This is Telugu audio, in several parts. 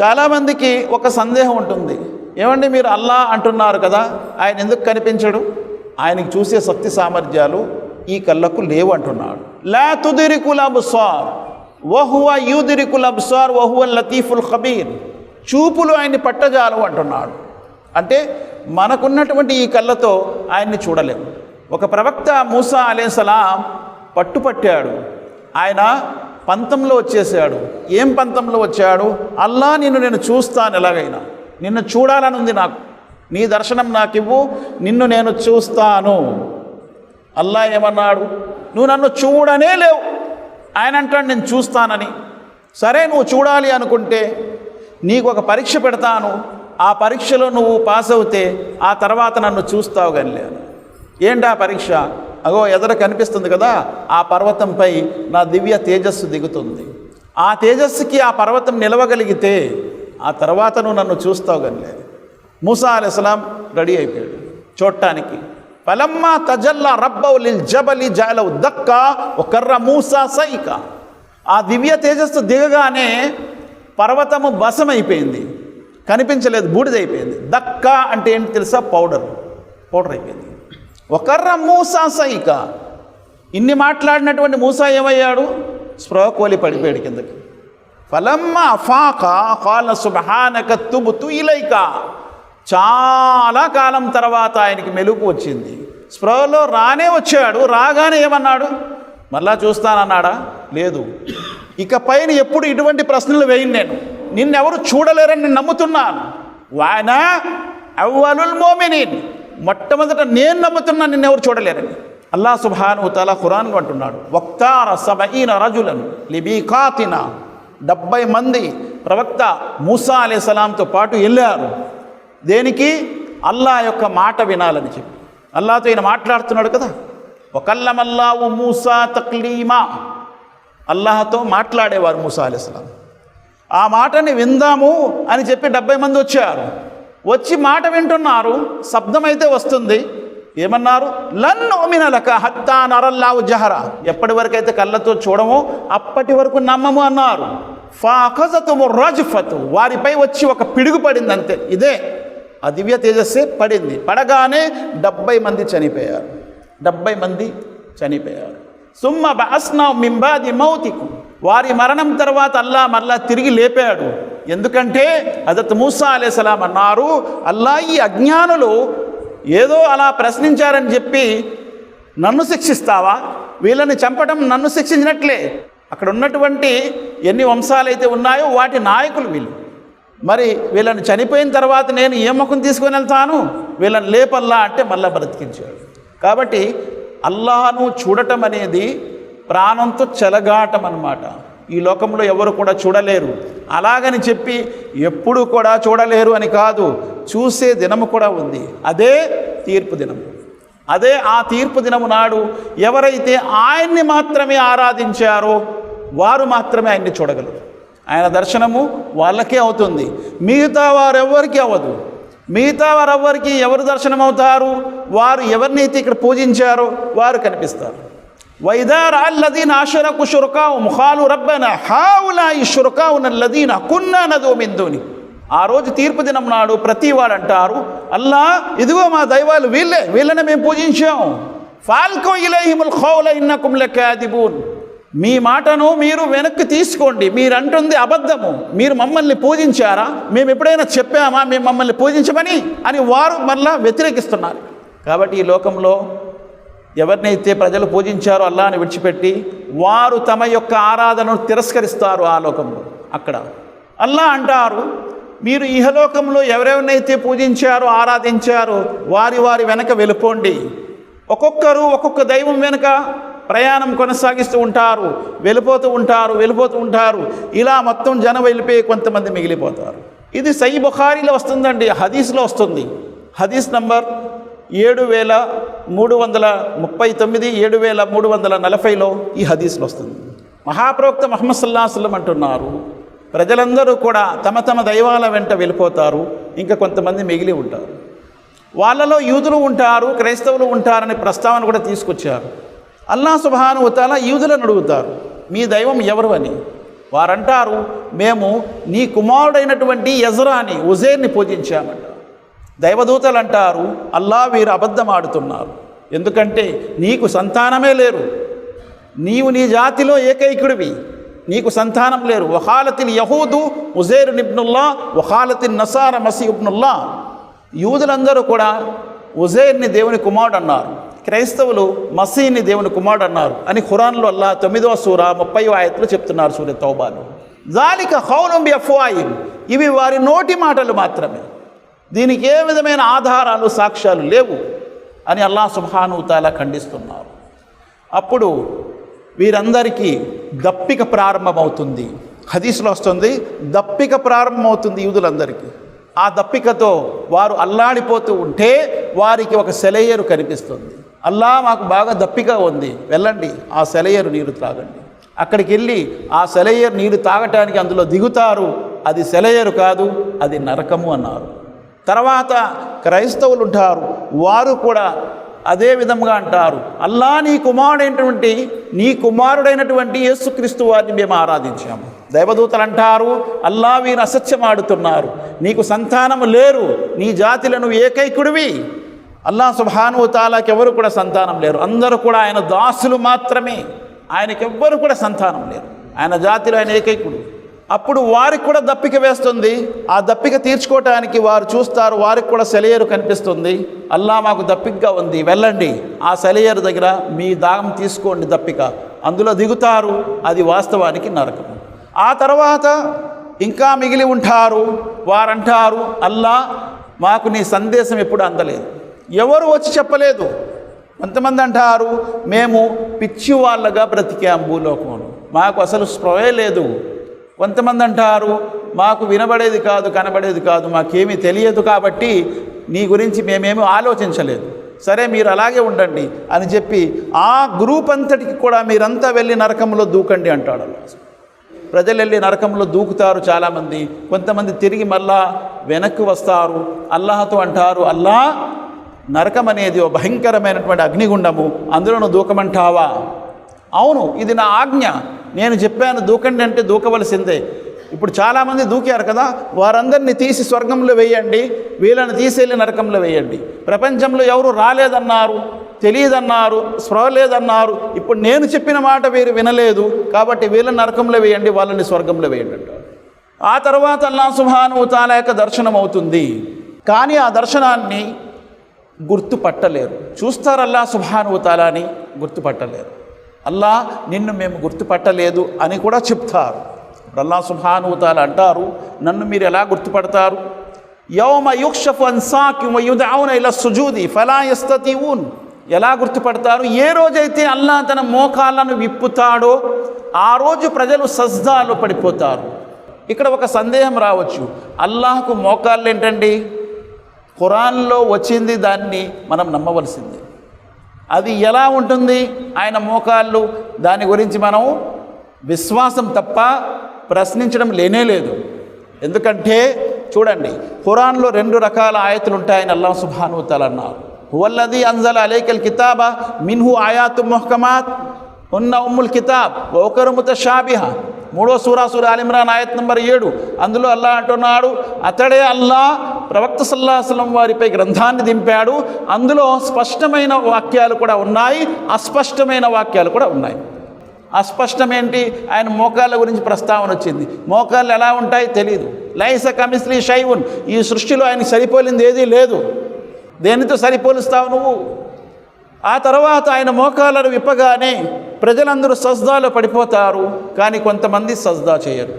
చాలామందికి ఒక సందేహం ఉంటుంది. ఏమండి మీరు అల్లా అంటున్నారు కదా ఆయన ఎందుకు కనిపించడు? ఆయనకి చూసే శక్తి సామర్థ్యాలు ఈ కళ్ళకు లేవు అంటున్నాడు. లా తుదిరికుల్ అబ్సార్ వహువ యూదిరికుల్ అబ్సార్ వహువ లతీఫుల్ ఖబీర్ చూపులు ఆయన్ని పట్టజాలు అంటున్నాడు. అంటే మనకున్నటువంటి ఈ కళ్ళతో ఆయన్ని చూడలేము. ఒక ప్రవక్త మూసా అలేసలాం పట్టుపట్టాడు. ఆయన పంతంలో వచ్చేసాడు. ఏం పంతంలో వచ్చాడు? అల్లా నిన్ను నేను చూస్తాను ఎలాగైనా. నిన్ను చూడాలని ఉంది నాకు. నీ దర్శనం నాకు ఇవ్వు నిన్ను నేను చూస్తాను. అల్లా ఏమన్నాడు? నువ్వు నన్ను చూడనే లేవు. ఆయన అంటాడు నేను చూస్తానని. సరే నువ్వు చూడాలి అనుకుంటే నీకు ఒక పరీక్ష పెడతాను. ఆ పరీక్షలో నువ్వు పాస్ అవుతే ఆ తర్వాత నన్ను చూస్తావు కానీ లేదు ఏంటా పరీక్ష? అగో ఎదర కనిపిస్తుంది కదా? ఆ పర్వతంపై నా దివ్య తేజస్సు దిగుతుంది. ఆ తేజస్సుకి ఆ పర్వతం నిలవగలిగితే ఆ తర్వాత నువ్వు నన్ను చూస్తావు కానీ లేదు. మూసా అలైస్లాం రెడీ అయిపోయాడు చూడటానికి. ఫలమ్మా తజల్లా రబ్బౌ లిల్ జబలి జాలవు దక్క ఒకర్ర మూసా సైక. ఆ దివ్య తేజస్సు దిగగానే పర్వతము బసమైపోయింది కనిపించలేదు బూడిదైపోయింది. దక్క అంటే ఏంటి తెలుసా? పౌడర్. పౌడర్ అయిపోయింది. ఒకర్ర మూసా సైక. ఇన్ని మాట్లాడినటువంటి మూసా ఏమయ్యాడు? స్ప్రోకోలి కోలి పడిపోయాడు కిందకి. ఫలమ్మ అఫాక కాల సుబహానక తుబుతు ఇలైక. చాలా కాలం తర్వాత ఆయనకి మెలుపు వచ్చింది. స్ప్రోలో రానే వచ్చాడు రాగానే ఏమన్నాడు? మళ్ళా చూస్తానన్నాడా? లేదు. ఇక పైన ఎప్పుడు ఇటువంటి ప్రశ్నలు వేయను నేను. నిన్నెవరు చూడలేరని నేను నమ్ముతున్నాను. వాయన అవ్వలుల్ మోమినీన్. మొట్టమొదట నేను నమ్ముతున్నా నిన్నెవరు చూడలేరని. అల్లా సుబ్హాను తలా ఖురాన్ అంటున్నాడు వక్తార సబఈన రజులను లిబీకాతిన. డెబ్బై మంది ప్రవక్త మూసా అలైహిస్సలాంతో పాటు వెళ్ళారు. దేనికి? అల్లా యొక్క మాట వినాలని చెప్పి. అల్లాతో ఈయన మాట్లాడుతున్నాడు కదా. ఒకల్లమల్లావు మూసా తక్లీమా. అల్లాహతో మాట్లాడేవారు మూసా అలైహిస్సలాం ఆ మాటని విందాము అని చెప్పి డెబ్బై మంది వచ్చారు. వచ్చి మాట వింటున్నారు శబ్దం అయితే వస్తుంది. ఏమన్నారు? లన్ను మినలక హత్తా నరల్లావు జహరా. ఎప్పటి వరకు అయితే కళ్ళతో చూడమో అప్పటి వరకు నమ్మము అన్నారు. ఫాఖజతము రజ్ఫతు. వారిపై వచ్చి ఒక పిడుగు పడింది అంతే ఇదే ఆ దివ్య తేజస్సే పడింది. పడగానే డెబ్బై మంది చనిపోయారు. డెబ్బై మంది చనిపోయారు. సుమ్మ బాస్నా మింబాది మౌతికు వారి మరణం తర్వాత అల్లా మళ్ళా తిరిగి లేపాడు. ఎందుకంటే హజరత్ మూసా అలేసలాం అన్నారు అల్లా ఈ అజ్ఞానులు ఏదో అలా ప్రశ్నించారని చెప్పి నన్ను శిక్షిస్తావా? వీళ్ళని చంపడం నన్ను శిక్షించినట్లే. అక్కడ ఉన్నటువంటి ఎన్ని వంశాలైతే ఉన్నాయో వాటి నాయకులు వీళ్ళు. మరి వీళ్ళని చనిపోయిన తర్వాత నేను ఏ ముఖం తీసుకొని వెళ్తాను? వీళ్ళని లేపల్లా అంటే మళ్ళా బ్రతికించాడు. కాబట్టి అల్లాను చూడటం అనేది ప్రాణంతో చెలగాటం అన్నమాట. ఈ లోకంలో ఎవరు కూడా చూడలేరు. అలాగని చెప్పి ఎప్పుడు కూడా చూడలేరు అని కాదు చూసే దినము కూడా ఉంది. అదే తీర్పు దినము. అదే ఆ తీర్పు దినము నాడు ఎవరైతే ఆయన్ని మాత్రమే ఆరాధించారో వారు మాత్రమే ఆయన్ని చూడగలరు. ఆయన దర్శనము వాళ్ళకే అవుతుంది. మిగతా వారెవ్వరికీ అవ్వదు. మిగతా వారెవ్వరికి ఎవరు దర్శనం అవుతారు వారు ఎవరినైతే ఇక్కడ పూజించారో వారు కనిపిస్తారు. వైదార్ అల్లదీన్ ఆశరకు షురకా ముఖాలు రబ్బన హావులా ఈ షురకా ఉన్న కున్నా నదో మిందుని ఆ రోజు తీర్పు దినం నాడు ప్రతి వాడంటారు అల్లా ఇదిగో మా దైవాలు వీళ్ళే వీళ్ళని మేము పూజించాం. ఫాల్కో ఇలహిముల్ ఖౌల ఇన్నకుం లకాదిబూన్. మీ మాటను మీరు వెనక్కి తీసుకోండి. మీరంటుంది అబద్ధము. మీరు మమ్మల్ని పూజించారా? మేము ఎప్పుడైనా చెప్పామా? మేము మమ్మల్ని పూజించమని? అని వారు మళ్ళా వ్యతిరేకిస్తున్నారు. కాబట్టి ఈ లోకంలో ఎవరినైతే ప్రజలు పూజించారో అల్లాని విడిచిపెట్టి వారు తమ యొక్క ఆరాధనను తిరస్కరిస్తారు ఆ లోకంలో. అక్కడ అల్లా అంటారు మీరు ఇహలోకంలో ఎవరెవరినైతే పూజించారో ఆరాధించారో వారి వారి వెనక వెళ్ళిపోండి. ఒక్కొక్కరు ఒక్కొక్క దైవం వెనుక ప్రయాణం కొనసాగిస్తూ ఉంటారు వెళ్ళిపోతూ ఉంటారు వెళ్ళిపోతూ ఉంటారు. ఇలా మొత్తం జనం వెళ్ళిపోయి కొంతమంది మిగిలిపోతారు. ఇది సై బుఖారీలో వస్తుందండి హదీస్లో వస్తుంది. హదీస్ నంబర్ ఏడు వేల మూడు వందల ముప్పై తొమ్మిది ఏడు వేల మూడు వందల నలభైలో ఈ హదీస్లో వస్తుంది. మహాప్రవక్త మహమ్మద్ సల్లాహస్లం అంటున్నారు ప్రజలందరూ కూడా తమ తమ దైవాల వెంట వెళ్ళిపోతారు ఇంకా కొంతమంది మిగిలి ఉంటారు. వాళ్ళలో యూదులు ఉంటారు క్రైస్తవులు ఉంటారనే ప్రస్తావన కూడా తీసుకొచ్చారు. అల్లా సుబాను ఉతాల యూదులను అడుగుతారు మీ దైవం ఎవరు అని వారంటారు మేము నీ కుమారుడైనటువంటి యజరాని ఉజేర్ని పూజించామంట. దైవదూతలు అంటారు అల్లా వీరు అబద్ధం ఆడుతున్నారు ఎందుకంటే నీకు సంతానమే లేరు. నీవు నీ జాతిలో ఏకైకుడివి. నీకు సంతానం లేరు. వహాలతిన్ యహూదు ఉజేర్ నిబ్నుల్లా వహాలతిన్ నసార మసీ ఇబ్నుల్లా. యూదులందరూ కూడా ఉజేర్ని దేవుని కుమారుడు అన్నారు. క్రైస్తవులు మసీని దేవుని కుమారుడు అన్నారు అని ఖురాన్లో అల్లా తొమ్మిదవ సూర ముప్పై ఆయత్తులు చెప్తున్నారు సూర్య తౌబాలు. దానిక హౌనం బి ఇవి వారి నోటి మాటలు మాత్రమే. దీనికి ఏ విధమైన ఆధారాలు సాక్ష్యాలు లేవు అని అల్లా సుభానుతాల ఖండిస్తున్నారు. అప్పుడు వీరందరికీ దప్పిక ప్రారంభమవుతుంది. హదీస్లో వస్తుంది దప్పిక ప్రారంభమవుతుంది యూదులందరికీ. ఆ దప్పికతో వారు అల్లాడిపోతూ ఉంటే వారికి ఒక సెలయేరు కనిపిస్తుంది. అల్లా మాకు బాగా దప్పిక ఉంది. వెళ్ళండి ఆ సెలయేరు నీరు త్రాగండి. అక్కడికి వెళ్ళి ఆ సెలయేరు నీరు తాగటానికి అందులో దిగుతారు. అది సెలయేరు కాదు అది నరకము అన్నారు. తర్వాత క్రైస్తవులు ఉంటారు వారు కూడా అదే విధంగా అంటారు. అల్లా నీ కుమారుడైనటువంటి నీ కుమారుడైనటువంటి యేసుక్రీస్తు వారిని మేము ఆరాధించాము. దైవదూతలు అంటారు అల్లా వీరు అసత్యమాడుతున్నారు నీకు సంతానము లేరు నీ జాతిలను ఏకైకుడివి. అల్లా సుభాను తాలాకి ఎవరు కూడా సంతానం లేరు. అందరూ కూడా ఆయన దాసులు మాత్రమే. ఆయనకెవ్వరు కూడా సంతానం లేరు. ఆయన జాతిలో ఆయన ఏకైకుడు. అప్పుడు వారికి కూడా దప్పిక వేస్తుంది. ఆ దప్పిక తీర్చుకోవటానికి వారు చూస్తారు వారికి కూడా సెలయేరు కనిపిస్తుంది. అల్లా మాకు దప్పికగా ఉంది వెళ్ళండి. ఆ సెలయేరు దగ్గర మీ దాగం తీసుకోండి దప్పిక. అందులో దిగుతారు అది వాస్తవానికి నరకం. ఆ తర్వాత ఇంకా మిగిలి ఉంటారు వారంటారు అల్లా మాకు నీ సందేశం ఎప్పుడు అందలేదు. ఎవరు వచ్చి చెప్పలేదు? కొంతమంది అంటారు మేము పిచ్చి వాళ్ళగా బ్రతికాం భూలోకంలో మాకు అసలు స్పృహే లేదు. కొంతమంది అంటారు మాకు వినబడేది కాదు కనబడేది కాదు మాకేమీ తెలియదు కాబట్టి నీ గురించి మేమేమీ ఆలోచించలేదు. సరే మీరు అలాగే ఉండండి అని చెప్పి ఆ గ్రూప్ అంతటికి కూడా మీరంతా వెళ్ళి నరకంలో దూకండి అంటాడు ప్రజలు వెళ్ళి నరకంలో దూకుతారు చాలామంది. కొంతమంది తిరిగి మళ్ళా వెనక్కి వస్తారు. అల్లాహతో అంటారు అల్లా నరకం అనేది ఓ భయంకరమైనటువంటి అగ్నిగుండము అందులో నువ్వు దూకమంటావా? అవును ఇది నా ఆజ్ఞ. నేను చెప్పాను దూకండి అంటే దూకవలసిందే. ఇప్పుడు చాలామంది దూకారు కదా వారందరినీ తీసి స్వర్గంలో వేయండి వీళ్ళని తీసేళ్ళి నరకంలో వేయండి. ప్రపంచంలో ఎవరు రాలేదన్నారు తెలియదన్నారు స్పృహ లేదన్నారు. ఇప్పుడు నేను చెప్పిన మాట వీరు వినలేదు కాబట్టి వీళ్ళని నరకంలో వేయండి వాళ్ళని స్వర్గంలో వేయండి అంటారు ఆ తర్వాత అల్లా సుభాను తాలా యొక్క దర్శనం అవుతుంది కానీ ఆ దర్శనాన్ని గుర్తుపట్టలేరు. చూస్తారు అల్లా గుర్తుపట్టలేరు. అల్లా నిన్ను మేము గుర్తుపట్టలేదు అని కూడా చెప్తారు. అల్లా సుభాను అంటారు నన్ను మీరు ఎలా గుర్తుపడతారు? యౌమ యుక్షఫ్ అన్సాకి యుదౌన ఇలా సుజూది ఫలా యస్తతిఊన్. ఎలా గుర్తుపడతారు? ఏ రోజైతే అల్లా తన మోకాళ్ళను విప్పుతాడో ఆ రోజు ప్రజలు సజ్దాలో పడిపోతారు. ఇక్కడ ఒక సందేహం రావచ్చు. అల్లాహకు మోకాళ్ళు ఏంటండి ఖురాన్లో వచ్చింది దాన్ని మనం నమ్మవలసింది. అది ఎలా ఉంటుంది? ఆయన మోకాళ్ళు దాని గురించి మనం విశ్వాసం తప్ప ప్రశ్నించడం లేనే లేదు. ఎందుకంటే చూడండి ఖురాన్లో రెండు రకాల ఆయతులు ఉంటాయని అల్లా సుభాను అన్నారు. హువల్లది అంజల్ అలైకల్ కితాబా మిన్హు ఆయాతు మొహకమాత్ ఉన్న ఉమ్ముల్ కితాబ్ ఒకరు ముతషాబిహ. మూడో సూరా సూర అలిమ్రాన్ ఆయత్ నంబర్ ఏడు. అందులో అల్లా అంటున్నాడు అతడే అల్లా ప్రవక్త సల్లాహసలం వారిపై గ్రంథాన్ని దింపాడు. అందులో స్పష్టమైన వాక్యాలు కూడా ఉన్నాయి. అస్పష్టమైన వాక్యాలు కూడా ఉన్నాయి. అస్పష్టమేంటి? ఆయన మోకాళ్ళ గురించి ప్రస్తావన వచ్చింది. మోకాళ్ళు ఎలా ఉంటాయి తెలియదు లైస కమిస్లీ షైవున్. ఈ సృష్టిలో ఆయనకి సరిపోలింది ఏదీ లేదు. దేనితో సరిపోలుస్తావు నువ్వు? ఆ తర్వాత ఆయన మోకాలను విప్పగానే ప్రజలందరూ సజ్దాలో పడిపోతారు. కానీ కొంతమంది సజ్దా చేయరు.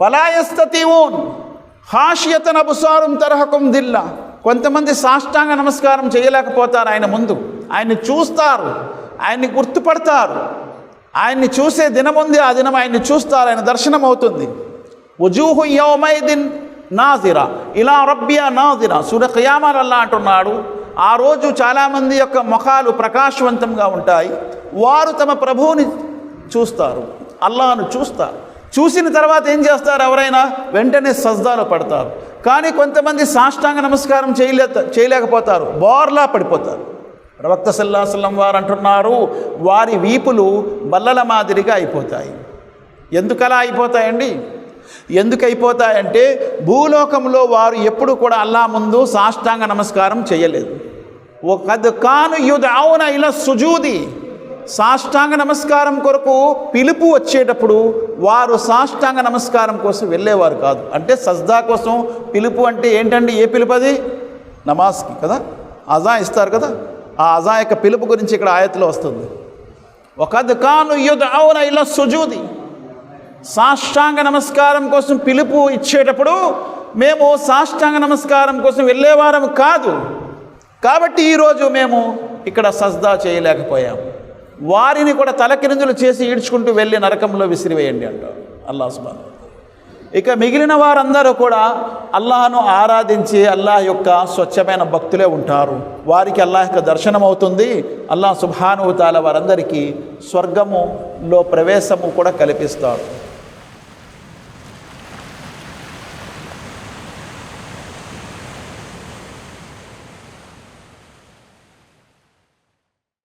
ఫలాయస్తీవూన్ హాషియతన అబుసారం తరహకం దిల్లా. కొంతమంది సాష్టాంగ నమస్కారం చేయలేకపోతారు ఆయన ముందు. ఆయన్ని చూస్తారు. ఆయన్ని గుర్తుపడతారు. ఆయన్ని చూసే దినం ఉంది ఆ దినం ఆయన్ని చూస్తారు. ఆయన దర్శనం అవుతుంది ఉజూహు యౌమైదిన్ నాజిరా. ఇలా రబ్బియా నాజిరా. సూర్య ఖయామాలల్లా అంటున్నాడు. ఆ రోజు చాలామంది యొక్క ముఖాలు ప్రకాశవంతంగా ఉంటాయి. వారు తమ ప్రభువుని చూస్తారు. అల్లాను చూస్తారు. చూసిన తర్వాత ఏం చేస్తారు ఎవరైనా? వెంటనే సజ్దాలో పడతారు. కానీ కొంతమంది సాష్టాంగ నమస్కారం చేయలే చేయలేకపోతారు. బోర్లా పడిపోతారు. ప్రవక్త సల్లాసల్లం వారు అంటున్నారు వారి వీపులు బల్లల మాదిరిగా అయిపోతాయి. ఎందుకలా అయిపోతాయండి? ఎందుకు అయిపోతాయంటే భూలోకంలో వారు ఎప్పుడు కూడా అల్లా ముందు సాష్టాంగ నమస్కారం చేయలేదు. ఒక కాను యుధ అవున ఇలా సుజూది సాష్టాంగ నమస్కారం కొరకు పిలుపు వచ్చేటప్పుడు వారు సాష్టాంగ నమస్కారం కోసం వెళ్ళేవారు కాదు. అంటే సజ్దా కోసం పిలుపు అంటే ఏంటండి? ఏ పిలుపు అది? నమాజ్కి కదా? అజా ఇస్తారు కదా? ఆ అజా యొక్క పిలుపు గురించి ఇక్కడ ఆయతలో వస్తుంది. ఒక దుకాను యుధ అవున ఇలా సుజూది. సాష్టాంగ నమస్కారం కోసం పిలుపు ఇచ్చేటప్పుడు మేము సాష్టాంగ నమస్కారం కోసం వెళ్ళేవారం కాదు. కాబట్టి ఈరోజు మేము ఇక్కడ సజ్దా చేయలేకపోయాం వారిని కూడా తలకిరిందులు చేసి ఈడ్చుకుంటూ వెళ్ళి నరకంలో విసిరివేయండి అంటారు అల్లా సుబాన్ ఇక మిగిలిన వారందరూ కూడా అల్లాహను ఆరాధించి అల్లాహ్ యొక్క స్వచ్ఛమైన భక్తులే ఉంటారు. వారికి అల్లాహ్ యొక్క దర్శనం అవుతుంది. అల్లాహ్ సుభానుభూతాల వారందరికీ స్వర్గములో ప్రవేశము కూడా కల్పిస్తారు.